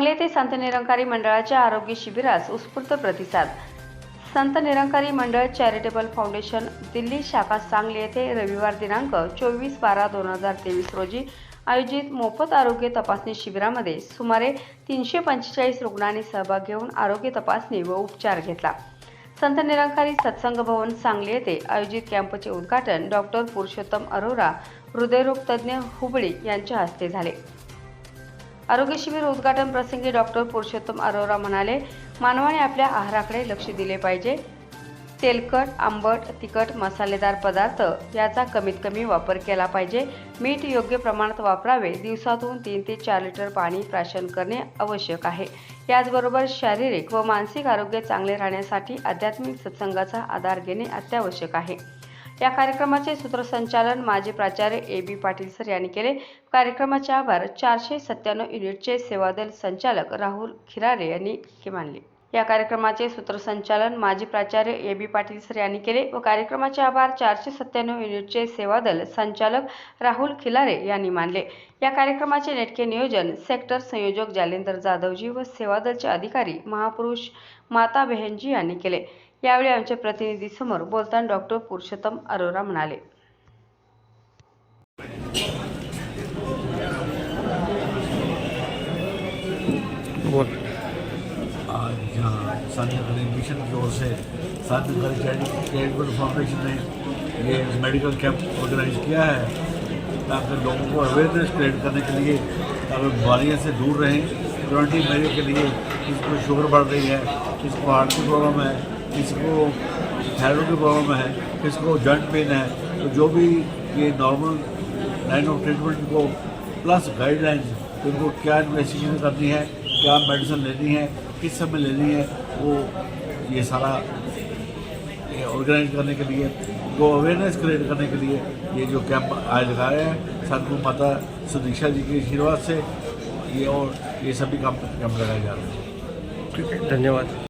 संत निरंकारी मंडळाच्या आरोग्य शिबिरास उत्स्फूर्त प्रतिसाद. संत निरंकारी मंडळ चॅरिटेबल फाउंडेशन दिल्ली शाखा सांगली येथे रविवार दिनांक चोवीस बारा दोन हजार तेवीस रोजी आयोजित मोफत आरोग्य तपासणी शिबिरामध्ये सुमारे तीनशे पंचेचाळीस रुग्णांनी सहभाग घेऊन आरोग्य तपासणी व उपचार घेतला. संत निरंकारी सत्संग भवन सांगली येथे आयोजित कॅम्पचे उद्घाटन डॉक्टर पुरुषोत्तम अरोरा हृदयरोग तज्ज्ञ हुबळी यांच्या हस्ते झाले. आरोग्य शिबिर उद्घाटन प्रसंगी डॉक्टर पुरुषोत्तम अरोरा म्हणाले मानवाने आपल्या आहाराकडे लक्ष दिले पाहिजे. तेलकट आंबट तिखट मसालेदार पदार्थ याचा कमीत कमी वापर केला पाहिजे. मीठ योग्य प्रमाणात वापरावे दिवसातून तीन ते चार लिटर पाणी प्राशन करणे आवश्यक आहे. याचबरोबर शारीरिक व मानसिक आरोग्य चांगले राहण्यासाठी आध्यात्मिक सत्संगाचा आधार घेणे अत्यावश्यक आहे. या कार्यक्रमाचे सूत्रसंचालन माजी प्राचार्य ए बी पाटील सर यांनी केले. कार्यक्रमाचे आभार चारशे सत्त्याण्णव युनिटचे सेवादल संचालक राहुल खिरारे यांनी मानले. या कार्यक्रमाचे सूत्रसंचालन माजी प्राचार्य ए बी पाटील सर यांनी केले व कार्यक्रमाचे आभार चारशे सत्त्याण्णव युनिटचे सेवादल संचालक राहुल खिलारे यांनी मानले. या कार्यक्रमाचे नेटके नियोजन सेक्टर संयोजक जालेंदर जाधवजी व सेवादलचे अधिकारी महापुरुष माता बेहनजी यांनी केले. यावेळी आमच्या प्रतिनिधीसमोर बोलताना डॉक्टर पुरुषोत्तम अरोरा म्हणाले. मिशन की ओर से चैरिटेबल फाउंडेशन ने ये मेडिकल कैंप ऑर्गेनाइज किया है. ताकि लोगों को अवेयरनेस क्रिएट करने के लिए ताकि बीमारियों से दूर रहें. ट्वेंटी मरीज के लिए किसी को शुगर बढ़ रही है किसी को हार्ट की प्रॉब्लम है किसी को थायराइड की प्रॉब्लम है किसी को जॉइंट पेन है तो जो भी ये नॉर्मल लाइन ऑफ़ ट्रीटमेंट को प्लस गाइडलाइंस उनको क्या इन्वेस्टिगेशन करनी है, क्या मेडिसिन लेनी है, किस समय लेनी है, वो ये सारा ऑर्गेनाइज करने के लिए, वो अवेयरनेस क्रिएट करने के लिए ये जो कैंप आज लगाया हैं सदगुरु माता सुदीक्षा जी के आशीर्वाद से ये और ये सभी कैंप कैंप लगाए जा रहे हैं। ठीक है, धन्यवाद।